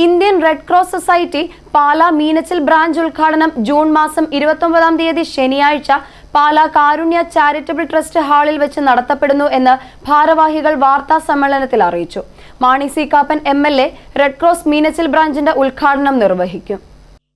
Indian Red Cross Society Pala Meenachil branch ഉദ്ഘാടനം June മാസം ഇരുപത്തൊമ്പതാം തീയതി ശനിയാഴ്ച പാലാ കാരുണ്യ ചാരിറ്റബിൾ ട്രസ്റ്റ് ഹാളിൽ വെച്ച് നടത്തപ്പെടുന്നു എന്ന് ഭാരവാഹികൾ വാർത്താ സമ്മേളനത്തിൽ അറിയിച്ചു. Mani C Kappan M Red Cross Meenachil ബ്രാഞ്ചിന്റെ ഉദ്ഘാടനം നിർവഹിക്കും.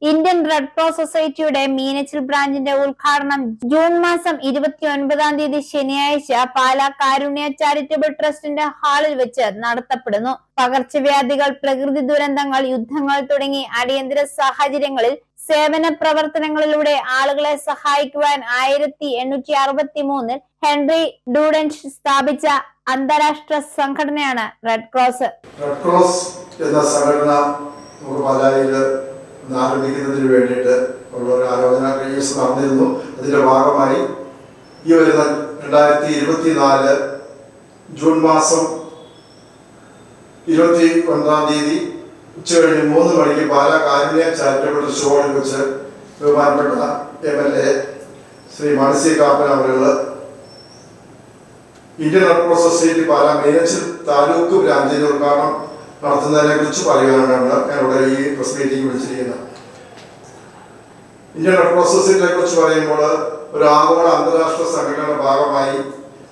ഇന്ത്യൻ റെഡ് ക്രോസ് സൊസൈറ്റിയുടെ മീനച്ചിൽ ബ്രാഞ്ചിന്റെ ഉദ്ഘാടനം ജൂൺ മാസം ഇരുപത്തി ഒൻപതാം തീയതി ശനിയാഴ്ച പാലാ കാരുണ്യ ചാരിറ്റബിൾ ട്രസ്റ്റിന്റെ ഹാളിൽ വെച്ച് നടത്തപ്പെടുന്നു. പകർച്ചവ്യാധികൾ പ്രകൃതി ദുരന്തങ്ങൾ യുദ്ധങ്ങൾ തുടങ്ങി അടിയന്തര സാഹചര്യങ്ങളിൽ സേവന പ്രവർത്തനങ്ങളിലൂടെ ആളുകളെ സഹായിക്കുവാൻ ആയിരത്തി എണ്ണൂറ്റി അറുപത്തി മൂന്നിൽ ഹെൻറി ഡൂഡൻസ് സ്ഥാപിച്ച അന്താരാഷ്ട്ര സംഘടനയാണ് റെഡ് ക്രോസ്. റെഡ് ക്രോസ് എന്ന സംഘടന ഒന്ന് ആരംഭിക്കുന്നതിന് വേണ്ടിയിട്ട് ഉള്ള ഒരു ആലോചന കഴിഞ്ഞ ദിവസം നടന്നിരുന്നു. അതിന്റെ ഭാഗമായി ഈ വരുന്ന രണ്ടായിരത്തി ഇരുപത്തി നാല് ജൂൺ മാസം ഇരുപത്തി ഒൻപതാം തീയതി ഉച്ചകഴിഞ്ഞ് മൂന്ന് മണിക്ക് പാലാ കാരുണ്യ ചാരിറ്റബിൾ ഷോയിൽ വെച്ച് ബഹുമാനപ്പെട്ട M L A Shri Manasi Kappan അവരുടെ Indian Red Cross Society Pala Meenachil taluk ബ്രാഞ്ചിന്റെ ഉദ്ഘാടനം നടത്തുന്നതിനെ കുറിച്ച് പറയാനാണ് ഞാനിവിടെ ഈ പ്രസ് മീറ്റിംഗ് വിളിച്ചിരിക്കുന്നത്. ഇന്ത്യൻ റെഡ് ക്രോസ് സൊസൈറ്റിയെ കുറിച്ച് പറയുമ്പോൾ ഒരു ആഗോള അന്താരാഷ്ട്ര സംഘടനയുടെ ഭാഗമായി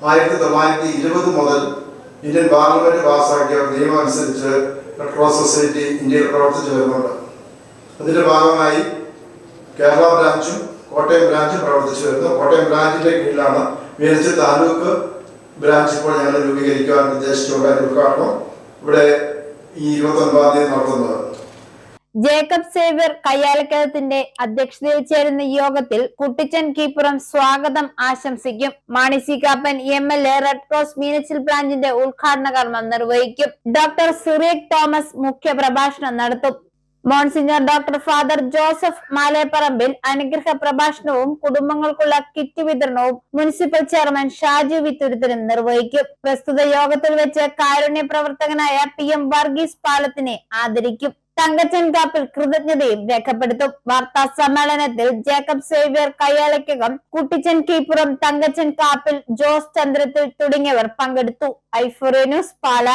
ആയിരത്തി തൊള്ളായിരത്തി ഇരുപത് മുതൽ ഇന്ത്യൻ പാർലമെന്റ് പാസ്സാക്കിയ നിയമം അനുസരിച്ച് റെഡ് ക്രോസ് സൊസൈറ്റി ഇന്ത്യയിൽ പ്രവർത്തിച്ചു വരുന്നുണ്ട്. അതിന്റെ ഭാഗമായി കേരള ബ്രാഞ്ചും കോട്ടയം ബ്രാഞ്ചും പ്രവർത്തിച്ചു വരുന്നു. കോട്ടയം ബ്രാഞ്ചിന്റെ കീഴിലാണ് മേലിച്ച് താലൂക്ക് ബ്രാഞ്ച് ഇപ്പോൾ ഞങ്ങൾ രൂപീകരിക്കുവാൻ ഉദ്ദേശിച്ചുകൊണ്ട് ഉദ്ഘാടനം. ഇവിടെ ഈ ഇരുപത്തൊൻപതാം തീയതി നടത്തുന്നത്. ജേക്കബ് സേവ്യർ കയ്യാലക്കകത്തിന്റെ അധ്യക്ഷതയിൽ ചേരുന്ന യോഗത്തിൽ കുട്ടിച്ചൻ കീപ്പുറം സ്വാഗതം ആശംസിക്കും. Mani Kappan M L A red cross Meenachil ബ്രാഞ്ചിന്റെ ഉദ്ഘാടന കർമ്മം നിർവഹിക്കും. ഡോക്ടർ സുരേഖ് തോമസ് മുഖ്യ പ്രഭാഷണം നടത്തും. Monsignor doctor father Joseph Maleparambil അനുഗ്രഹ പ്രഭാഷണവും കുടുംബങ്ങൾക്കുള്ള കിറ്റ് വിതരണവും മുനിസിപ്പൽ ചെയർമാൻ ഷാജു വിത്തുരുത്തനും നിർവഹിക്കും. പ്രസ്തുത യോഗത്തിൽ വെച്ച് കാരുണ്യ പ്രവർത്തകനായ പി എം വർഗീസ് പാലത്തിനെ ആദരിക്കും. തങ്കച്ചൻ കാപ്പിൽ കൃതജ്ഞതയും രേഖപ്പെടുത്തും. വാർത്താ സമ്മേളനത്തിൽ Jacob Xavier Kayyalakkakam Kuttichan Keepuram Thankachan Kappil Jose Chandrathil തുടങ്ങിയവർ പങ്കെടുത്തു. ഐഫോറിയ ന്യൂസ് പാല.